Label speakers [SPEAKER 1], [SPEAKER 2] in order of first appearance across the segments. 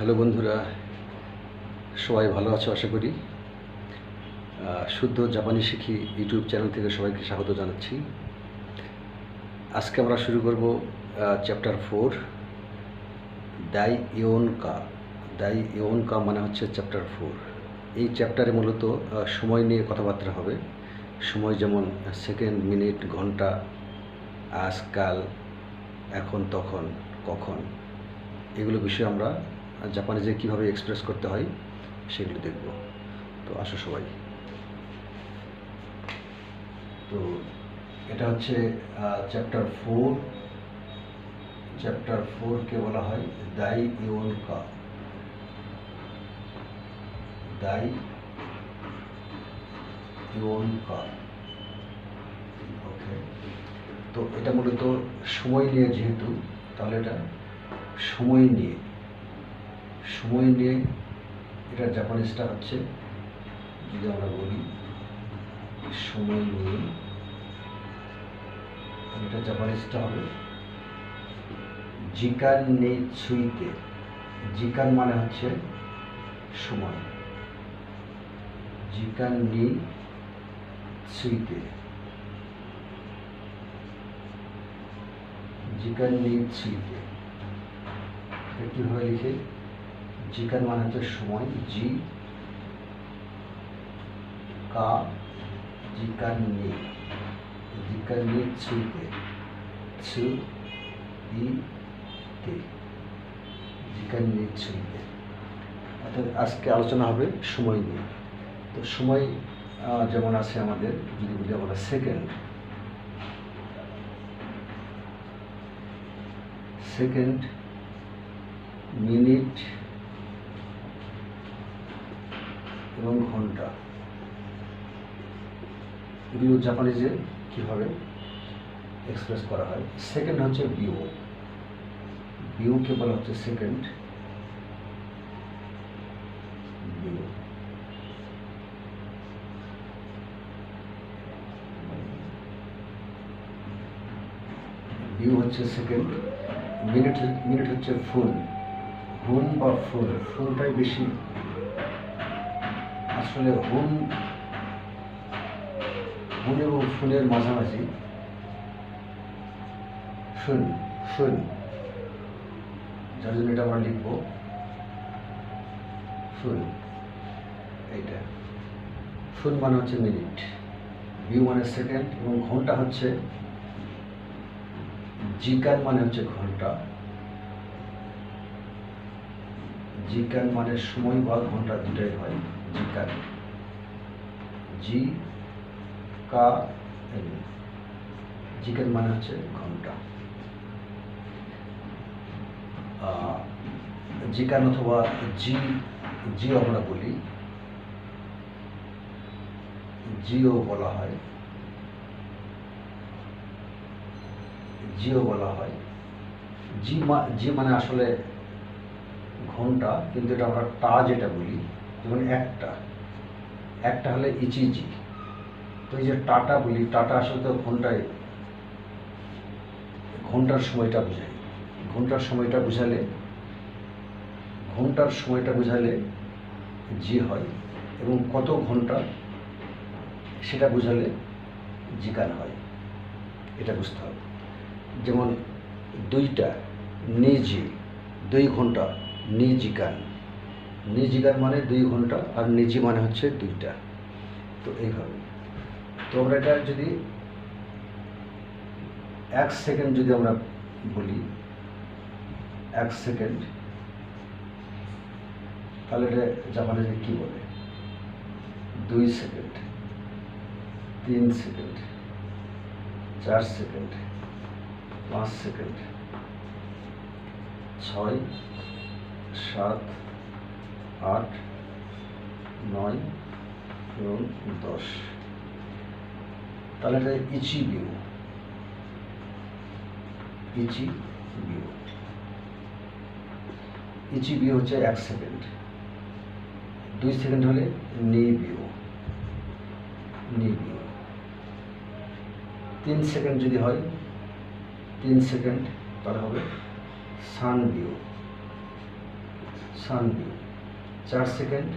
[SPEAKER 1] Hello বন্ধুরা, সবাই ভালো আছো আশা করি? শুদ্ধ জাপানি শিখি ইউটিউব চ্যানেল থেকে সবাইকে স্বাগত জানাচ্ছি। আজকে আমরা শুরু করব চ্যাপ্টার ফোর দাই ইয়নকা দাই ইয়নকা মানে হচ্ছে চ্যাপ্টার ফোর এই চ্যাপ্টারে মূলত সময় নিয়ে কথাবার্তা হবে। সময় যেমন সেকেন্ড মিনিট ঘণ্টা, আজকাল, এখন, তখন, কখন, এগুলো বিষয়ে আমরা জাপানিজে কীভাবে এক্সপ্রেস করতে হয়, সেগুলো দেখব। তো আসো সবাই। তো এটা হচ্ছে চ্যাপ্টার ফোর চ্যাপ্টার ফোরকে বলা হয় দাই ইউন কা। দাই ইয়নকা ওকে তো এটা মূলত সময় নিয়ে যেহেতু, তাহলে এটা সময় নিয়ে। সময় নিয়ে এটা জাপানিজটা হচ্ছে, যদি আমরা বলি সময় নিয়ে এটা জাপানিজটা হবে জিকান নে ছুইতে জিকান মানে হচ্ছে সময়। জিকান নি ছুইতে জিকান নি ছুইতে এটা কীভাবে লিখে? জিকান মানে হচ্ছে সময়, জি, কা জিকান নি জিকান নি ছুইতে ছু, ই, তে জিকান নি ছুইতে অর্থাৎ আজকে আলোচনা হবে সময় নিয়ে। তো সময় যেমন আছে আমাদের, যদি বলি আমরা সেকেন্ড। সেকেন্ড, মিনিট এবং ঘণ্টা। এগুলো জাপানিজে কীভাবে এক্সপ্রেস করা হয়। সেকেন্ড হচ্ছে বিও বিওকে বলা হচ্ছে সেকেন্ড বিও হচ্ছে সেকেন্ড মিনিট মিনিট হচ্ছে ফুল হুন বা ফুল ফুলটাই বেশি। আসলে হুন হুন এবং ফুলের মাঝামাঝি। শুন শুন যার জন্য এটা আমরা লিখব। শুন এইটা। ফুল মানে হচ্ছে মিনিট। বিউ মানে সেকেন্ড এবং ঘণ্টা হচ্ছে জিকান মানে হচ্ছে ঘণ্টা। জিকান মানে সময় বা ঘণ্টা দুটাই হয়। জিকান জি কা এন জিকান মানে হচ্ছে ঘণ্টা। জিকান অথবা জি, জিও আমরা বলি। জিও বলা হয়। জিও বলা হয়। জি জি মানে আসলে ঘণ্টা, কিন্তু এটা আমরা টা যেটা বলি যেমন একটা। একটা হলে ইচি জি তো এই যে টাটা বলি, টাটা আসলে তো ঘন্টায়, ঘণ্টার সময়টা বোঝায়। ঘণ্টার সময়টা বোঝালে, ঘণ্টার সময়টা বোঝালে জি হয় এবং কত ঘণ্টা সেটা বোঝালে জিকান হয়। এটা বুঝতে হবে। যেমন দুইটা, নিজে, দুই ঘণ্টা নিজিকান নিজিকান মানে দুই ঘণ্টা আর নিজি মানে হচ্ছে দুইটা। তো এইভাবে। তো আমরা এটা যদি এক সেকেন্ড যদি আমরা বলি, এক সেকেন্ড, তাহলে এটা জাপানে কী বলে? দুই সেকেন্ড, তিন সেকেন্ড, চার সেকেন্ড, পাঁচ সেকেন্ড, ছয়, সাত আট, নয়, এবং দশ। তাহলে এটা ইচি বিউ ইচি বিউ ইচি বিউ হচ্ছে এক সেকেন্ড। দুই সেকেন্ড হলে নি বিউ নি বিউ তিন সেকেন্ড যদি হয়, তিন সেকেন্ড, তাহলে হবে সান ভিউ সান বিউ চার সেকেন্ড।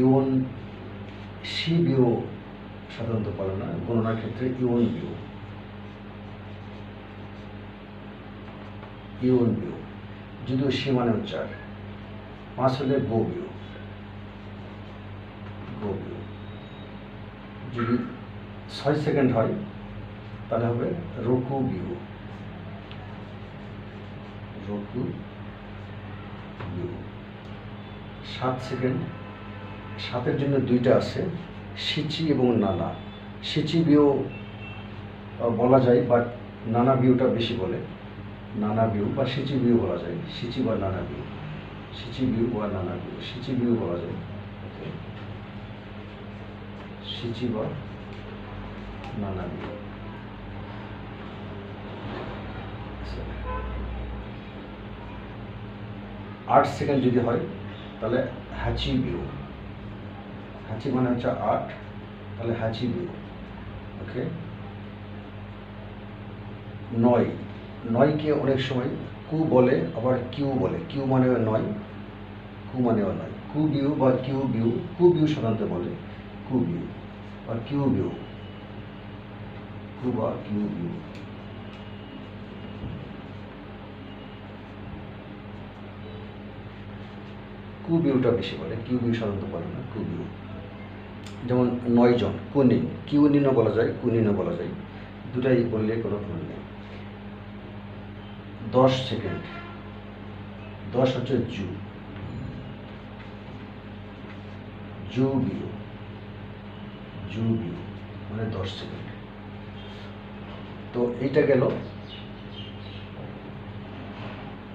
[SPEAKER 1] ইউন সি বিউ সাধারণত বলে না, গণনার ক্ষেত্রে ইউন বিউ ইউন বিউ যদিও সি মানে চার। পাঁচ হলে গো বিউ গো বিউ যদি ছয় সেকেন্ড হয়, তাহলে হবে রকু বিউ রকু সাত সেকেন্ড। সাতের জন্য দুইটা আছে সিচি এবং নানা সিচি আহ, বলা যায় বাট নানা বিউটা বেশি বলে। নানা বিউ বা সিচি বিউ বলা যায় সিচি বা নানা বিউ সিচি বিউ বা নানা বিউ সিচি বিউ বলা যায়। সিচি বা নানা বিউ আট সেকেন্ড যদি হয়, তাহলে হ্যাচি বিউ হ্যাচি মানে হচ্ছে আট, তাহলে হ্যাচি বিউ ওকে নয়। নয়কে অনেক সময় কু বলে, আবার কিউ বলে। কিউ মানেও নয়, কু মানেও নয়। কু বিউ বা কিউ বিউ কু বিউ সাধারণত বলে কু বিউ বা কিউ বিউ কু বা কিউ বিউ কু বিউটা বেশি বলে কিউ বিউ সাধারণত বলে না, কুবিউ। যেমন নয় জন কুনিন কিউ নিনও বলা যায় কুনিনও বলা যায়, দুটাই বললে কোনো ভুল নেই। দশ সেকেন্ড। দশ হচ্ছে জু। জু বিউ জু বিউ মানে দশ সেকেন্ড। তো এইটা গেল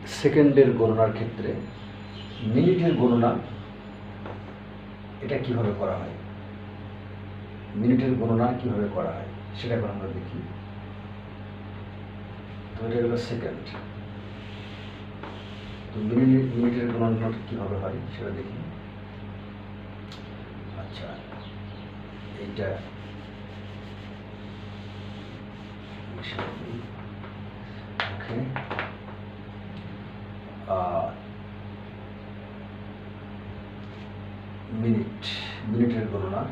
[SPEAKER 1] সেকেন্ডের গণনার ক্ষেত্রে। মিনিটের গণনা এটা কীভাবে করা হয়? মিনিটের গণনা কীভাবে করা হয়? সেটা এখন আমরা দেখি। তো এটা গেল সেকেন্ড তো মিনিট মিনিটের গণনা কীভাবে হয় সেটা দেখি। আচ্ছা এইটা ওকে মিনিট, মিনিটের গণনা।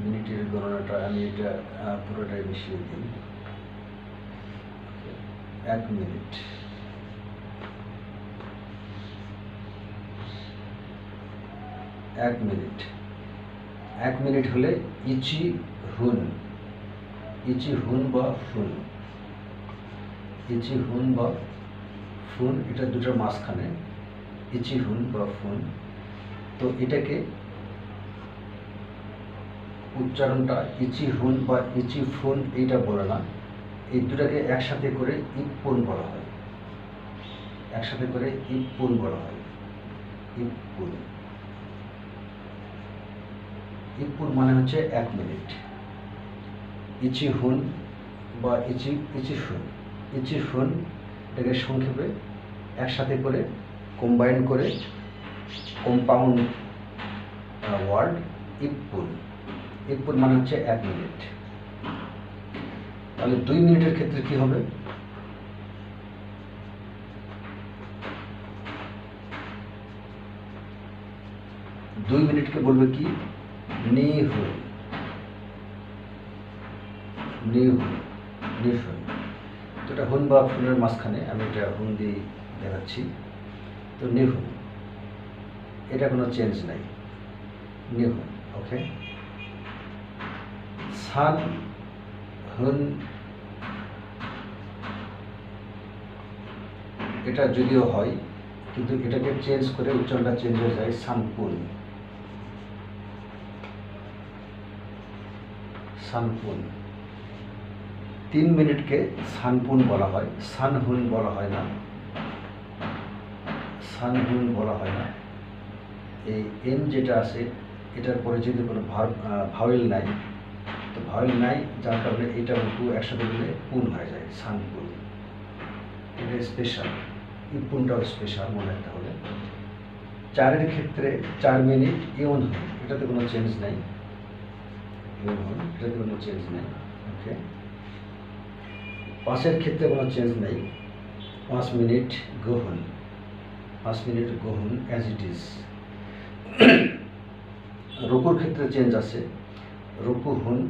[SPEAKER 1] মিনিটের গণনাটা আমি এটা পুরোটাই মিশিয়ে দিই। এক মিনিট। এক মিনিট। এক মিনিট হলে ইচি হুন। ইচি হুন বা ফুন। ইচি হুন বা ফুন, এটা দুটোর মাঝখানে। ইচি হুন বা ফুন। তো এটাকে উচ্চারণটা ইচি হুন বা ইচি ফুন এইটা বলে না। এই দুটাকে একসাথে করে ইপুন বলা হয়। একসাথে করে ইপুন বলা হয়। ইপুন ইপুন মানে হচ্ছে এক মিনিট। ইচি হুন বা ইচি ইচি ফুন। ইচি ফুন এটাকে সংক্ষেপে একসাথে করে কম্বাইন করে কম্পাউন্ড ওয়ার্ড ইপুন ইপুন মানে হচ্ছে এক মিনিট তাহলে দুই মিনিটের ক্ষেত্রে কি হবে? দুই মিনিটকে বলবে কি? নিহুন নিহুন তো এটা হুন বা ফুলের মাঝখানে, আমি এটা হুন দিয়ে দেখাচ্ছি। তো নিহুন এটা কোনো চেঞ্জ নাই। নিউ ওকে সান হুন, এটা যদিও হয়, কিন্তু এটাকে চেঞ্জ করে উচ্চারণটা চেঞ্জ হয়ে যায় সানপুন সানপুন তিন মিনিটকে সানপুন বলা হয় সানহুন বলা হয় না। সানহুন বলা হয় না। এই এন যেটা আছে, এটার পরে যদি কোনো ভাওয়েল নাই, তো ভাওয়েল নাই, যার কারণে এটা টু একসাথে দিলে পুন হয়ে যায় সানপুন এটা স্পেশাল ইপুনটাও স্পেশাল মনে রাখতে হবে চারের ক্ষেত্রে চার মিনিট ইউন হয়, এটাতে কোনো চেঞ্জ নাই। ইউন হয়, এটাতে কোনো চেঞ্জ নেই ওকে পাঁচের ক্ষেত্রে কোনো চেঞ্জ নেই। পাঁচ মিনিট গ্রহণ। পাঁচ মিনিট গ্রহণ অ্যাজ ইট ইজ রুকুর ক্ষেত্রে চেঞ্জ আছে। রুকু হুন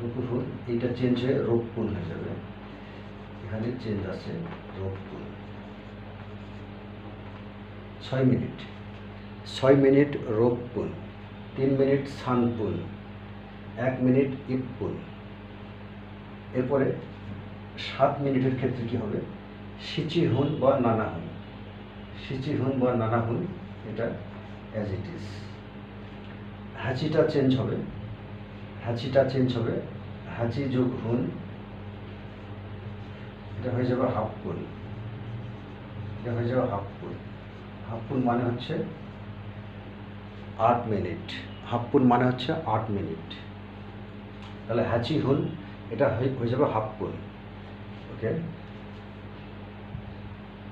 [SPEAKER 1] রুকু হুন এটা চেঞ্জ হয়ে রোগপুন হয়ে যাবে। এখানে চেঞ্জ আছে রোগপুন ছয় মিনিট। ছয় মিনিট রোগপুন তিন মিনিট সানপুন এক মিনিট ইপপুন এরপরে সাত মিনিটের ক্ষেত্রে কি হবে? সিচি হুন বা নানা হুন। সিচি হুন বা নানা হুন এটা অ্যাজ ইট ইজ হাঁচিটা চেঞ্জ হবে। হাঁচিটা চেঞ্জ হবে। হাঁচি যোগ হুন। এটা হয়ে যাবে হাফ পুন এটা হয়ে যাবে হাফ পুন হাফ পুন মানে হচ্ছে আট মিনিট। হাফ পুন মানে হচ্ছে আট মিনিট। তাহলে হাঁচি হুন, এটা হয়ে যাবে হাফ পুন ওকে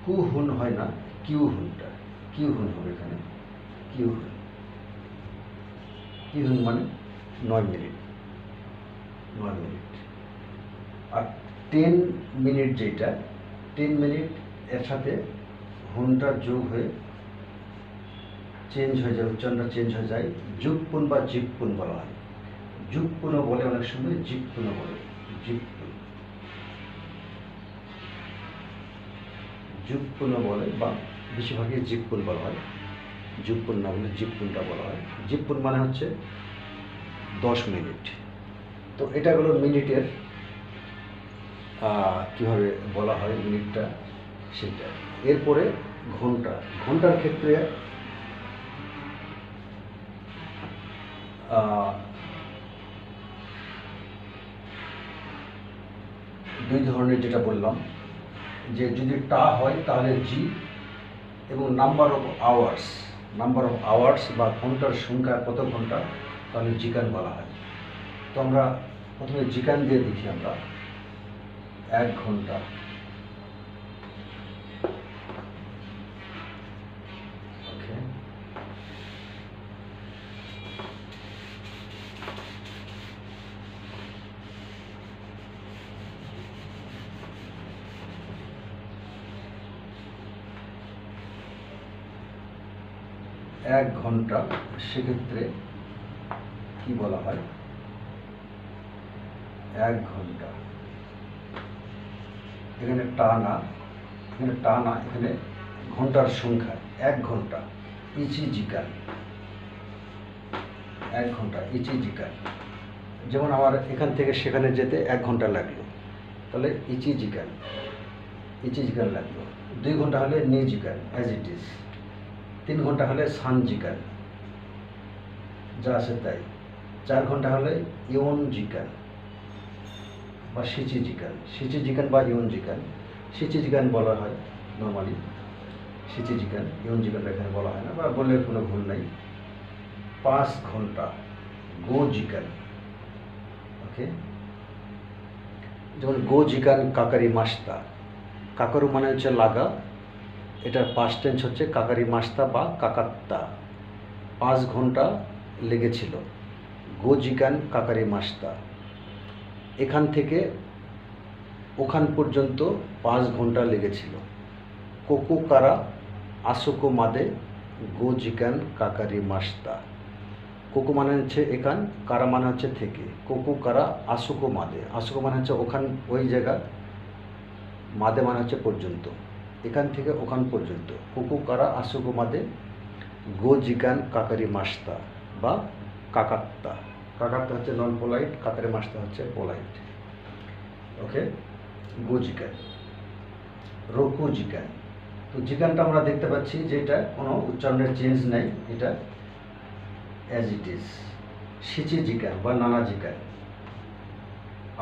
[SPEAKER 1] কু হুন হয় না। কিউ হুনটা কিউ হুন হবে এখানে। কিউ হুন কিউ হুন মানে নয় মিনিট। নয় মিনিট। আর টেন মিনিট যেটা টেন মিনিট এর সাথে হুনটা যোগ হয়ে চেঞ্জ হয়ে যায়, উচ্চারণটা চেঞ্জ হয়ে যায়। যুগপুন বা জীবপুন বলা হয়। যুগপুনও বলে অনেক সময় জীবপুনও বলে। জীবপুন যুগপুনও বলে বা বেশিরভাগই জীবপুন বলা হয়। যুগপুন না বলে জীবপুনটা বলা হয়। জীবপুন মানে হচ্ছে দশ মিনিট। তো এটা হলো মিনিটের কীভাবে বলা হয় মিনিটটা সেটা। এরপরে ঘণ্টা। ঘণ্টার ক্ষেত্রে দুই ধরনের যেটা বললাম, যে যদি টা হয় তাহলে জি এবং number of hours number of hours বা ঘণ্টার সংখ্যা কত ঘণ্টা, তাহলে জিকান বলা হয়। তো আমরা প্রথমে জিকান দিয়ে দেখি আমরা। এক ঘণ্টা ওকে এক ঘণ্টা, সেক্ষেত্রে কি বলা হয়? এক ঘণ্টা। এখানে টানা এখানে টানা, এখানে ঘণ্টার সংখ্যা, এক ঘণ্টা। ইচি জিকান এক ঘণ্টা ইচি জিকান যেমন আমার এখান থেকে সেখানে যেতে এক ঘণ্টা লাগল। তাহলে ইচি জিকান ইচি জিকান লাগল। দুই ঘণ্টা হলে নি জিকান অ্যাজ ইট ইজ তিন ঘণ্টা হলে সান জিকান যা আছে তাই। চার ঘণ্টা হলে ইয়ন জিকান বা সিচি জিকান সিচি জিকান বা ইয়ন জিকান সিচি জিকান বলা হয় নর্মালি সিচি জিকান ইয়ন জিকান এখানে বলা হয় না বা বললে কোনো ভুল নাই। পাঁচ ঘণ্টা গো জিকান ওকে? যেমন গো জিকান কাকারি মাস্তা। কাকারু মানে হচ্ছে লাগা। এটার পাস্ট টেন্স হচ্ছে কাকারি মাস্তা বা কাকাত্তা। পাঁচ ঘণ্টা লেগেছিল। গো জিকান কাকারি মাস্তা। এখান থেকে ওখান পর্যন্ত পাঁচ ঘণ্টা লেগেছিল। কোকো কারা, আসোকো মাদে, গো জিকান কাকারি মাস্তা। কোকো মানে হচ্ছে এখান, কারা মানে হচ্ছে থেকে। কোকো কারা, আসোকো মাদে। আসোকো মানে হচ্ছে ওখান, ওই জায়গা, মাদে মানে হচ্ছে পর্যন্ত। এখান থেকে ওখান পর্যন্ত। কোকো কারা আসোকো মাদে গো জিকান কাকারি মাস্তা বা কাকাত্তা। কাকাত্তা হচ্ছে নন পোলাইট কাকারি মাস্তা হচ্ছে পোলাইট ওকে গো জিকান রোকু জিকান তো জিকানটা আমরা দেখতে পাচ্ছি যে এটা কোনো উচ্চারণের চেঞ্জ নেই, এটা অ্যাজ ইট ইজ সিচি জিকান বা নানা জিকান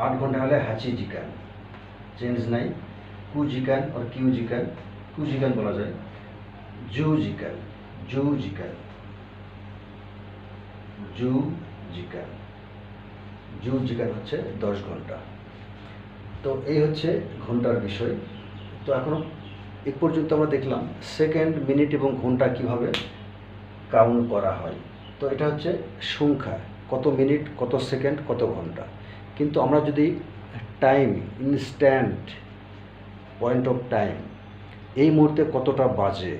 [SPEAKER 1] আট ঘণ্টা হলে হাঁচি জিকান চেঞ্জ নাই। কু জিকান আর কিউ জিকান কু জিকান বলা যায়। জু জিকান জু জিকান জু জিকান জু জিকান হচ্ছে দশ ঘণ্টা। তো এই হচ্ছে ঘণ্টার বিষয়। তো এখনও এ পর্যন্ত আমরা দেখলাম সেকেন্ড মিনিট এবং ঘণ্টা কীভাবে কাউন্ট করা হয়। তো এটা হচ্ছে সংখ্যা, কত মিনিট, কত সেকেন্ড, কত ঘণ্টা। কিন্তু আমরা যদি time instant point of time এই মুহূর্তে কতটা বাজে,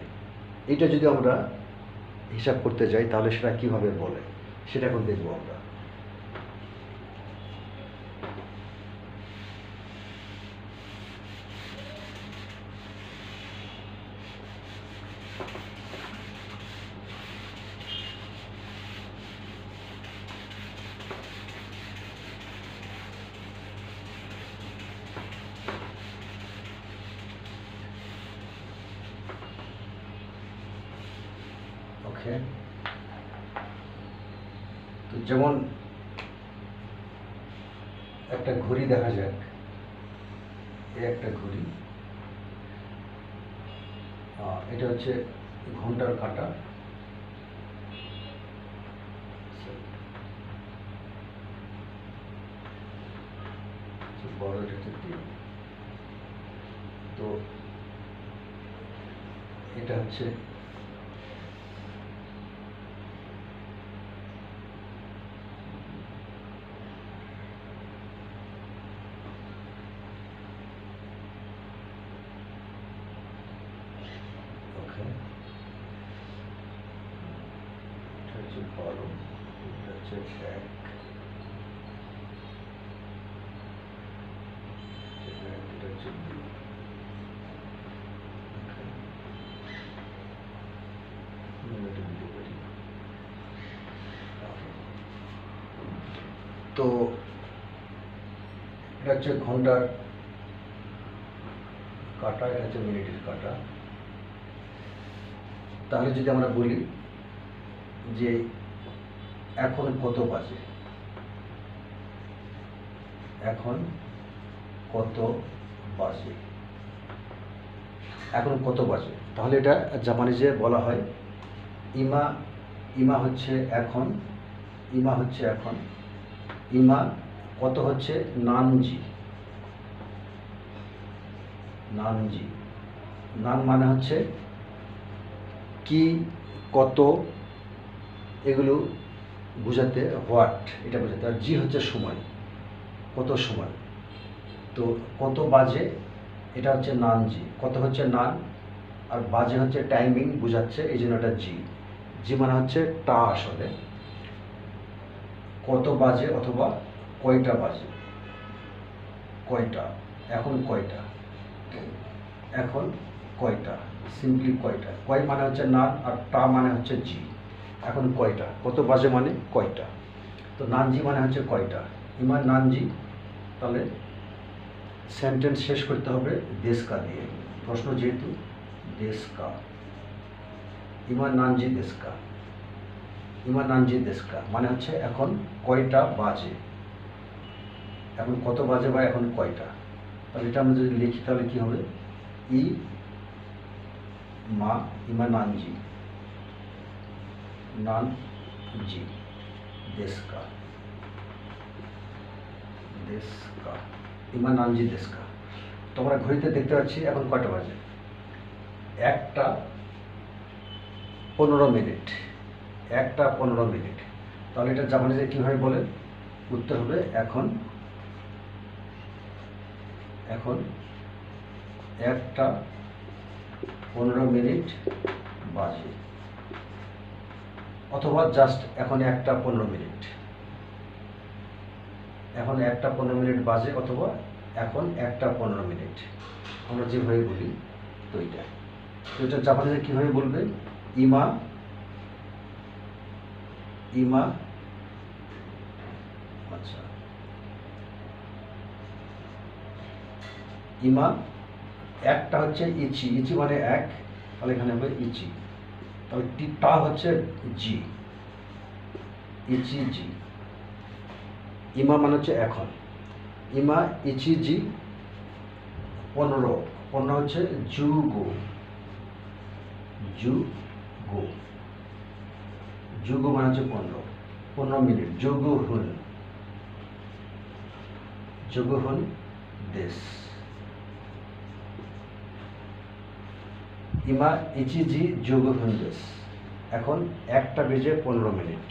[SPEAKER 1] এটা যদি আমরা হিসাব করতে যাই, তাহলে সেটা কীভাবে বলে? সেটা এখন দেখব আমরা ওকে তো যেমন একটা ঘড়ি দেখা যাক এই একটা ঘড়ি আহ, এটা হচ্ছে ঘণ্টার কাঁটা বড় এটা হচ্ছে দিন। তো এটা হচ্ছে ওকে এটা হচ্ছে বারো এটা হচ্ছে এক এটা এক, এটা হচ্ছে দুই Okay. হুম, এটা দিতে পারি। তো এটা হচ্ছে ঘণ্টার কাটা, এটা হচ্ছে মিনিটের কাটা। তাহলে যদি আমরা বলি যে এখন কত বাজে? এখন কত বাজে? এখন কত বাজে? তাহলে এটা জাপানিজে বলা হয়, ইমা ইমা হচ্ছে এখন, ইমা হচ্ছে এখন। ইমা কত হচ্ছে? নানজি। নানজি। নান মানে হচ্ছে কি, কত, এগুলো বোঝাতে হোয়াট এটা বোঝাতে। আর জি হচ্ছে সময়, কত সময়। তো কত বাজে, এটা হচ্ছে নান জি কত হচ্ছে নান? আর বাজে হচ্ছে টাইমিং বোঝাচ্ছে, এই জন্য এটা জি। জি মানে হচ্ছে টা আসলে। কত বাজে অথবা কয়টা বাজে? কয়টা? এখন কয়টা? এখন কয়টা? সিম্পলি কয়টা? কয় মানে হচ্ছে নান আর টা মানে হচ্ছে জি। এখন কয়টা? কত বাজে মানে কয়টা? তো নানজি মানে হচ্ছে কয়টা? ইমান নানজি, তাহলে সেন্টেন্স শেষ করতে হবে দেশকা দিয়ে। প্রশ্ন যেহেতু দেশকা। ইমান নানজি দেশকা। ইমান নানজি দেশকা মানে হচ্ছে এখন কয়টা বাজে? এখন কত বাজে বা এখন কয়টা? তাহলে এটা আমরা যদি লিখি, তাহলে কি হবে? ই মা ইমা নান জি দেশকা দেশকা ইমা নানজি দেশকা তোমরা ঘড়িতে দেখতে পাচ্ছি এখন কয়টা বাজে? একটা পনেরো মিনিট। একটা পনেরো মিনিট। তাহলে এটা জাপানিজে কীভাবে বলে উত্তর হবে এখন এখন একটা পনেরো মিনিট বাজে। অথবা জাস্ট এখন একটা পনেরো মিনিট। এখন একটা পনেরো মিনিট বাজে অথবা এখন একটা পনেরো মিনিট। আমরা যেভাবে বলি, তো এটা। তো এটা জাপানিজে কীভাবে বলবে? ইমা ইমা। আচ্ছা। ইমা একটা হচ্ছে ইচি। ইচি মানে এক, তাহলে এখানে হবে ইচি। তাহলে টি- হচ্ছে জি। ইচি জি। ইমা মানে হচ্ছে এখন। ইমা, ইচি জি, পনেরো। পনেরো হচ্ছে জু গো জুগো জুগো জুগো মানে হচ্ছে পনেরো। পনেরো মিনিট। যোগু হুন যোগু হুন দেশ। ইমা ইচিজি যোগু হুন দেশ। এখন একটা বেজে পনেরো মিনিট।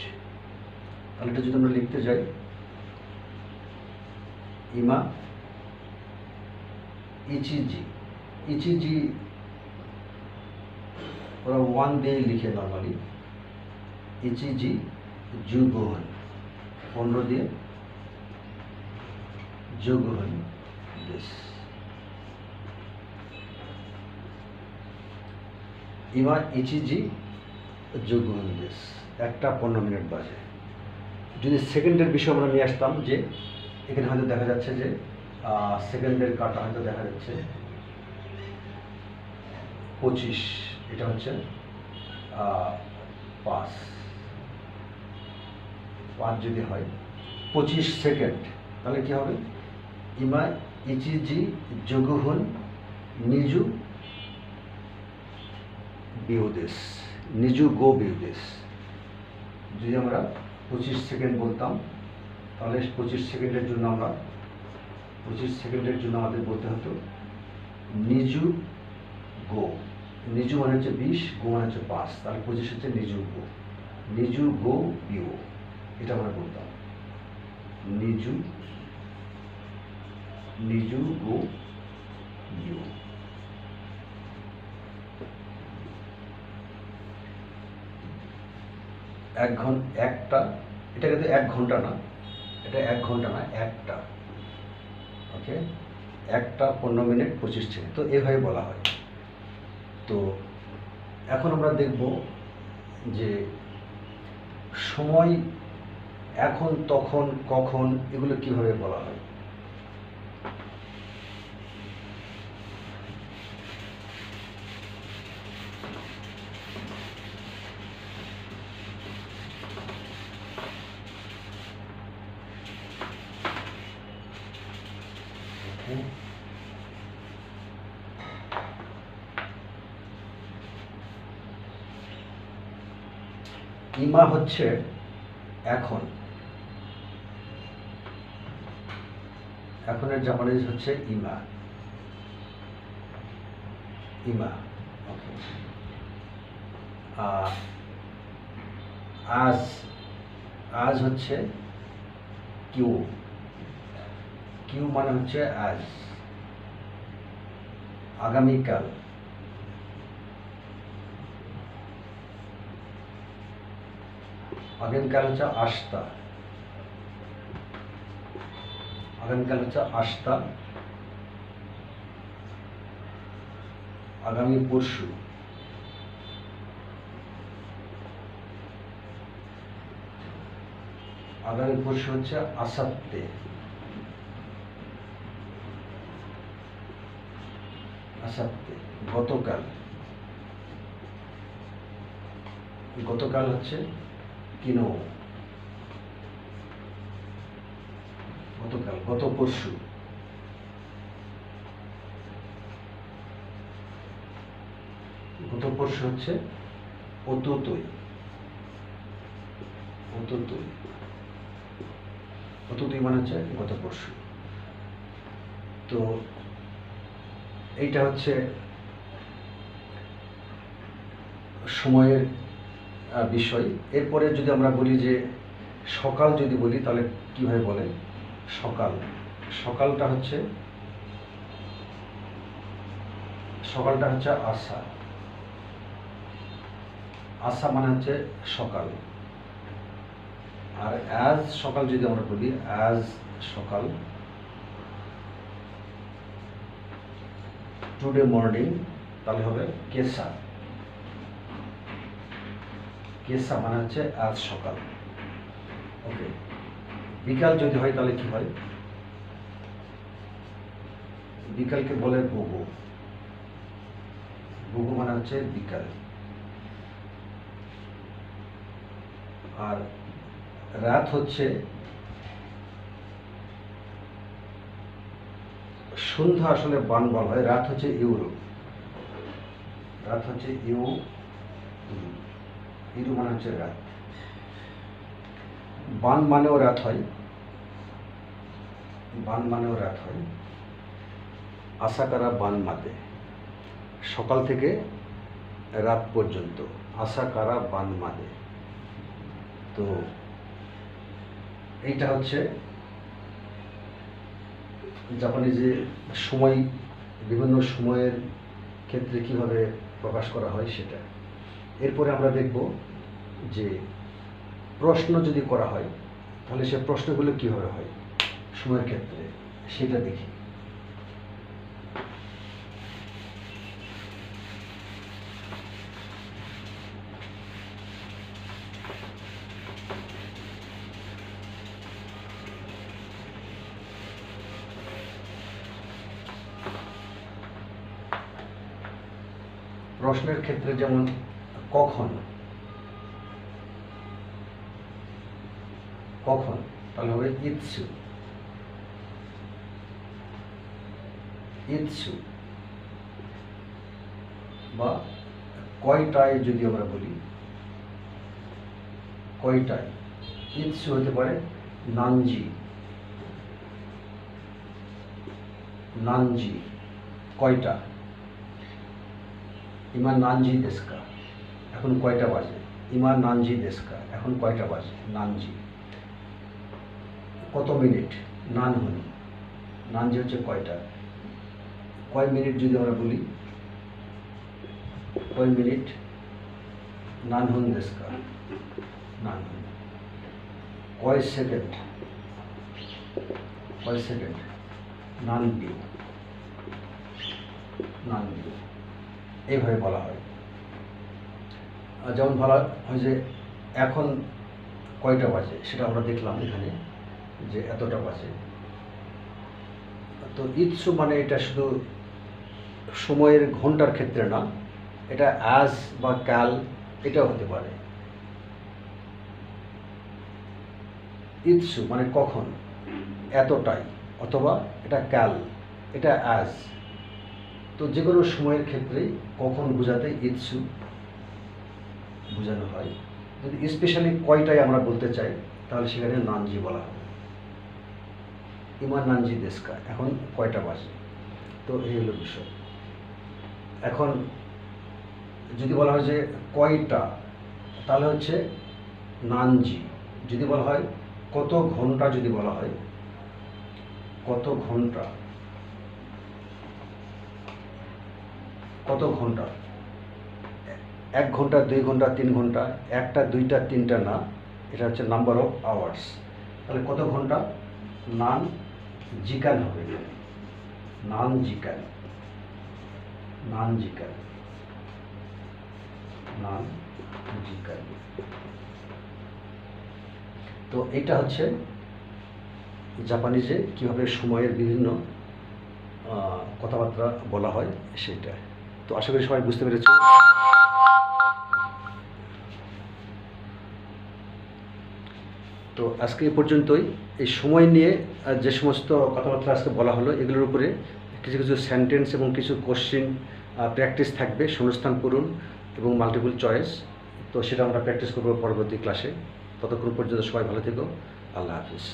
[SPEAKER 1] তাহলে এটা যদি আমরা লিখতে যাই, ইমা ইচিজি ইচিজি ওরা ওয়ান দিয়ে লিখে নর্মালি ইচিজি যুগহন পনেরো দিয়ে যুগহন দেশ। ইমা ইচিজি যুগহন দেশ। একটা পনেরো মিনিট বাজে। যদি সেকেন্ডের বিষয় আমরা নিয়ে আসতাম যে, এখানে হয়তো দেখা যাচ্ছে যে সেকেন্ডের কাটা হয়তো দেখা যাচ্ছে। পঁচিশ, এটা হচ্ছে পাঁচ পাঁচ যদি হয়, পঁচিশ সেকেন্ড তাহলে কি হবে? ইমা, ইচিজি, যোগহন, নিজু, বিউদেশ, নিজু গো বিউদেশ। যদি আমরা পঁচিশ সেকেন্ড বলতাম, তাহলে পঁচিশ সেকেন্ডের জন্য আমরা, পঁচিশ সেকেন্ডের জন্য আমাদের বলতে হতো, নিজু গো। নিজু মানে হচ্ছে বিশ গো মানে হচ্ছে পাঁচ তাহলে পঁচিশ হচ্ছে নিজু গো। নিজু গো বিও। এটা আমরা বলতাম নিজু নিজু গো বিও এক ঘণ্টা একটা এটা কিন্তু এক ঘণ্টা না, এটা এক ঘণ্টা না, একটা। ওকে? একটা পনেরো মিনিট পঁচিশ সেকেন্ড। তো এভাবে বলা হয়। তো এখন আমরা দেখব যে সময় এখন তখন কখন এগুলো কীভাবে বলা হয়. ইমা হচ্ছে এখন এখনের জাপানিজ হচ্ছে ইমা ইমা আজ আজ হচ্ছে কিউ। কিউ মানে হচ্ছে আজ। আগামীকাল। আগামীকাল হচ্ছে আস্তা আগামীকাল হচ্ছে আস্তা। আগামী পরশু। আগামী পরশু হচ্ছে আসাপ্তে আসাপ্তে গতকাল। গতকাল হচ্ছে কিনো। গতকাল, গত পরশু। গত পরশু হচ্ছে অতুতই। অতুতই। অতুতই মানে হচ্ছে গত পরশু। তো এইটা হচ্ছে সময়ের বিষয়। এরপরে যদি আমরা বলি যে সকাল যদি বলি, তাহলে কীভাবে বলে সকাল। সকালটা হচ্ছে সকালটা হচ্ছে আশা আশা মানে হচ্ছে সকাল। আর অ্যাজ সকাল যদি আমরা বলি অ্যাজ সকাল টুডে মর্নিং তাহলে হবে কেসা। কেসা মানে হচ্ছে আজ সকাল। ওকে বিকাল যদি হয় তাহলে কি হয়? বিকালকে বলে বুবু। বুবু মানে হচ্ছে বিকাল। আর রাত হচ্ছে সন্ধ্যা আসলে বান বলা হয়, রাত হচ্ছে ইউরো রাত হচ্ছে ইউ ইউরো মানে হচ্ছে রাত। বান মানেও রাত হয়। বান মানেও রাত হয়। আশা করা বান মাতে। সকাল থেকে রাত পর্যন্ত আশা কারা বান মাদে তো এইটা হচ্ছে জাপানি যে সময়, বিভিন্ন সময়ের ক্ষেত্রে কীভাবে প্রকাশ করা হয় সেটা। এরপরে আমরা দেখব যে প্রশ্ন যদি করা হয়, তাহলে সে প্রশ্নগুলো কীভাবে হয়। সময়ের ক্ষেত্রে সেটা দেখি। প্রশ্নের ক্ষেত্রে যেমন কখন কখন তাহলে হবে ইৎসু। ইৎসু বা কয়টায় যদি আমরা বলি, কয়টায়? ইৎসু হতে পারে নানজি। নানজি, কয়টা? ইমান নানজি দেশকা। এখন কয়টা বাজে? ইমান নানজি দেশকা। এখন কয়টা বাজে? নানজি। কত মিনিট? নান হনি নানজি হচ্ছে কয়টা? কয় মিনিট যদি আমরা বলি? কয় মিনিট? নান হন দেশকা নান কয় সেকেন্ড? কয় সেকেন্ড? নান বিউ নান বিউ এইভাবে বলা হয়। আর যেমন বলা হয় যে এখন কয়টা বাজে? সেটা আমরা দেখলাম এখানে যে এতটা বাজে। তো ইৎসু মানে এটা শুধু সময়ের ঘণ্টার ক্ষেত্রে না, এটা আজ বা কাল এটাও হতে পারে। ইৎসু মানে কখন, এতটাই, অথবা এটা কাল এটা আজ তো যে কোনো সময়ের ক্ষেত্রে কখন বোঝাতে ইৎসু বোঝানো হয়। যদি স্পেশালি কয়টাই আমরা বলতে চাই, তাহলে সেখানে নানজি বলা হবে। ইমান নানজি দেশকা, এখন কয়টা বাজে? তো এই হলো বিষয়। এখন যদি বলা হয় যে কয়টা, তাহলে হচ্ছে নানজি। যদি বলা হয় কত ঘণ্টা, যদি বলা হয় কত ঘণ্টা? কত ঘণ্টা? এক ঘণ্টা, দুই ঘণ্টা, তিন ঘণ্টা, একটা, দুইটা, তিনটা না, এটা হচ্ছে নাম্বার অফ আওয়ার্স তাহলে কত ঘণ্টা? নান জিকান হবে। নান জিকান নান জিকান নান জিকান তো এটা হচ্ছে জাপানিজে কীভাবে সময়ের বিভিন্ন কথাবার্তা বলা হয় সেটা। তো আশা করি সবাই বুঝতে পেরেছ। তো আজকে এই পর্যন্তই। এই সময় নিয়ে যে সমস্ত কথাবার্তা আজকে বলা হলো, এগুলোর উপরে কিছু কিছু সেন্টেন্স এবং কিছু কোশ্চিন প্র্যাকটিস থাকবে। শূন্যস্থান পূরণ এবং মাল্টিপল চয়েস তো সেটা আমরা প্র্যাকটিস করব পরবর্তী ক্লাসে ততক্ষণ পর্যন্ত সবাই ভালো থেকো। আল্লাহ হাফিজ।